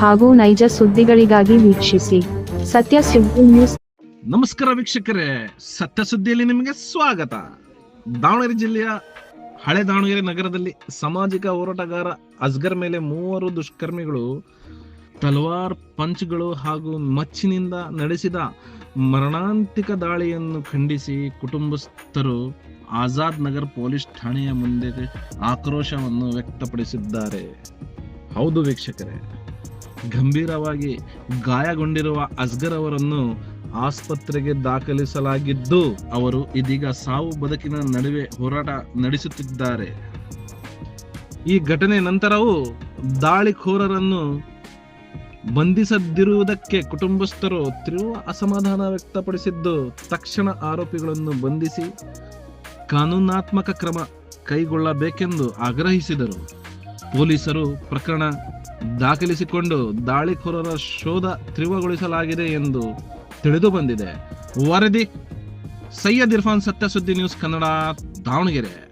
ಹಾಗೂ ನೈಜ ಸುದ್ದಿಗಳಿಗಾಗಿ ವೀಕ್ಷಿಸಿ ಸತ್ಯ ಸುದ್ದಿ ನ್ಯೂಸ್. ನಮಸ್ಕಾರ ವೀಕ್ಷಕರೇ, ಸತ್ಯ ಸುದ್ದಿಯಲ್ಲಿ ನಿಮಗೆ ಸ್ವಾಗತ. ದಾವಣಗೆರೆ ಜಿಲ್ಲೆಯ ಹಳೆ ದಾವಣಗೆರೆ ನಗರದಲ್ಲಿ ಸಾಮಾಜಿಕ ಹೋರಾಟಗಾರ ಅಸ್ಗರ್ ಮೇಲೆ ಮೂವರು ದುಷ್ಕರ್ಮಿಗಳು ತಲವಾರ್ ಪಂಚ್ಗಳು ಹಾಗೂ ಮಚ್ಚಿನಿಂದ ನಡೆಸಿದ ಮರಣಾಂತಿಕ ದಾಳಿಯನ್ನು ಖಂಡಿಸಿ ಕುಟುಂಬಸ್ಥರು ಆಜಾದ್ ನಗರ್ ಪೊಲೀಸ್ ಠಾಣೆಯ ಮುಂದೆ ಆಕ್ರೋಶವನ್ನು ವ್ಯಕ್ತಪಡಿಸಿದ್ದಾರೆ. ಹೌದು ವೀಕ್ಷಕರೇ. ಗಂಭೀರವಾಗಿ ಗಾಯಗೊಂಡಿರುವ ಅಸ್ಗರ್ ಅವರನ್ನು ಆಸ್ಪತ್ರೆಗೆ ದಾಖಲಿಸಲಾಗಿದ್ದು, ಅವರು ಇದೀಗ ಸಾವು ಬದುಕಿನ ನಡುವೆ ಹೋರಾಟ ನಡೆಸುತ್ತಿದ್ದಾರೆ. ಈ ಘಟನೆ ನಂತರವೂ ದಾಳಿಕೋರರನ್ನು ಬಂಧಿಸದಿರುವುದಕ್ಕೆ ಕುಟುಂಬಸ್ಥರು ತೀವ್ರ ಅಸಮಾಧಾನ ವ್ಯಕ್ತಪಡಿಸಿದ್ದು, ತಕ್ಷಣ ಆರೋಪಿಗಳನ್ನು ಬಂಧಿಸಿ ಕಾನೂನಾತ್ಮಕ ಕ್ರಮ ಕೈಗೊಳ್ಳಬೇಕೆಂದು ಆಗ್ರಹಿಸಿದರು. ಪೊಲೀಸರು ಪ್ರಕರಣ ದಾಖಲಿಸಿಕೊಂಡು ದಾಳಿಕೋರರ ಶೋಧ ತೀವ್ರಗೊಳಿಸಲಾಗಿದೆ ಎಂದು ತಿಳಿದು ಬಂದಿದೆ. ವರದಿ, ಸೈಯದ್ ಇರ್ಫಾನ್ ಸತ್ಯಸುದ್ದಿ ನ್ಯೂಸ್ ಕನ್ನಡ ದಾವಣಗೆರೆ.